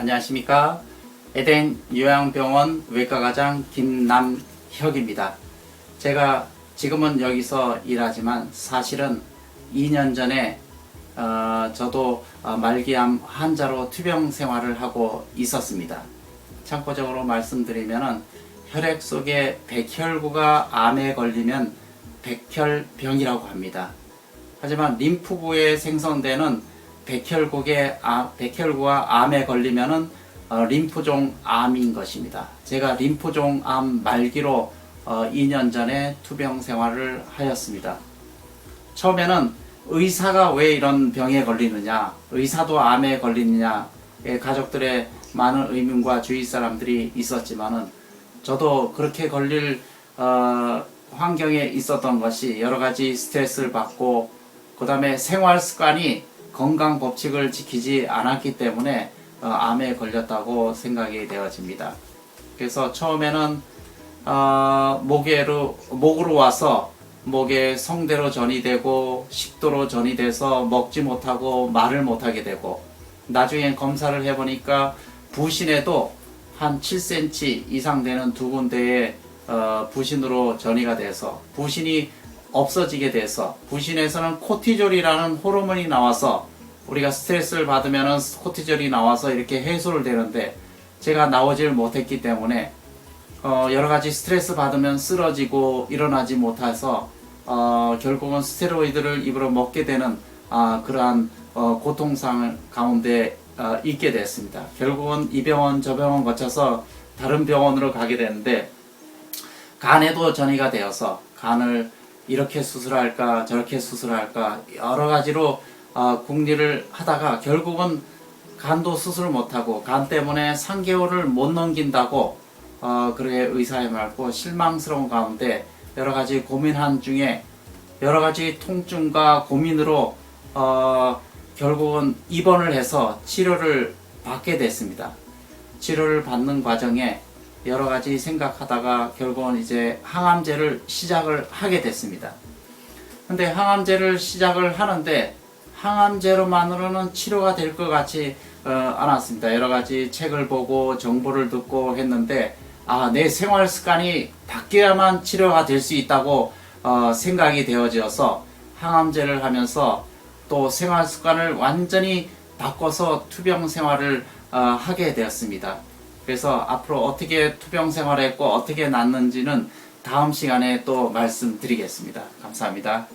안녕하십니까. 에덴 요양병원 외과과장 김남혁입니다. 제가 지금은 여기서 일하지만 사실은 2년 전에 어, 저도 어, 말기암 환자로 투병 생활을 하고 있었습니다. 참고적으로 말씀드리면은 혈액 속에 백혈구가 암에 걸리면 백혈병이라고 합니다. 하지만 림프구에 생성되는 백혈구의 아, 백혈구와 암에 걸리면은 어, 림프종 암인 것입니다. 제가 림프종 암 말기로 어, 2년 전에 투병 생활을 하였습니다. 처음에는 의사가 왜 이런 병에 걸리느냐, 의사도 암에 걸리느냐, 예, 가족들의 많은 의문과 주위 사람들이 있었지만은 저도 그렇게 걸릴 어, 환경에 있었던 것이 여러 가지 스트레스를 받고 그 다음에 생활 습관이 건강 법칙을 지키지 않았기 때문에 어, 암에 걸렸다고 생각이 되어집니다. 그래서 처음에는 어, 목에로 목으로 와서 목에 성대로 전이 되고 식도로 전이 돼서 먹지 못하고 말을 못하게 되고 나중에 검사를 해보니까 부신에도 한 7cm 이상 되는 두 군데에 어, 부신으로 전이가 돼서 부신이 없어지게 돼서 부신에서는 코티졸이라는 호르몬이 나와서 우리가 스트레스를 받으면 코티졸이 나와서 이렇게 해소를 되는데 제가 나오질 못했기 때문에 어, 여러 가지 스트레스 받으면 쓰러지고 일어나지 못해서 어, 결국은 스테로이드를 입으로 먹게 되는 아, 그러한 어, 고통상 가운데 어, 있게 됐습니다. 결국은 이 병원 저 병원 거쳐서 다른 병원으로 가게 되는데 간에도 전이가 되어서 간을 이렇게 수술할까 저렇게 수술할까 여러 가지로 어, 궁리를 하다가 결국은 간도 수술을 못하고 간 때문에 3개월을 못 넘긴다고 어, 그렇게 의사에 말고 실망스러운 가운데 여러 가지 고민한 중에 여러 가지 통증과 고민으로 어, 결국은 입원을 해서 치료를 받게 됐습니다. 치료를 받는 과정에 여러 가지 생각하다가 결국은 이제 항암제를 시작을 하게 됐습니다. 근데 항암제를 시작을 하는데 항암제로만으로는 치료가 될 것 같지 어, 않았습니다. 여러 가지 책을 보고 정보를 듣고 했는데 아, 내 생활 습관이 바뀌어야만 치료가 될 수 있다고 어, 생각이 되어져서 항암제를 하면서 또 생활 습관을 완전히 바꿔서 투병 생활을 어, 하게 되었습니다. 그래서 앞으로 어떻게 투병 생활했고 어떻게 났는지는 다음 시간에 또 말씀드리겠습니다. 감사합니다.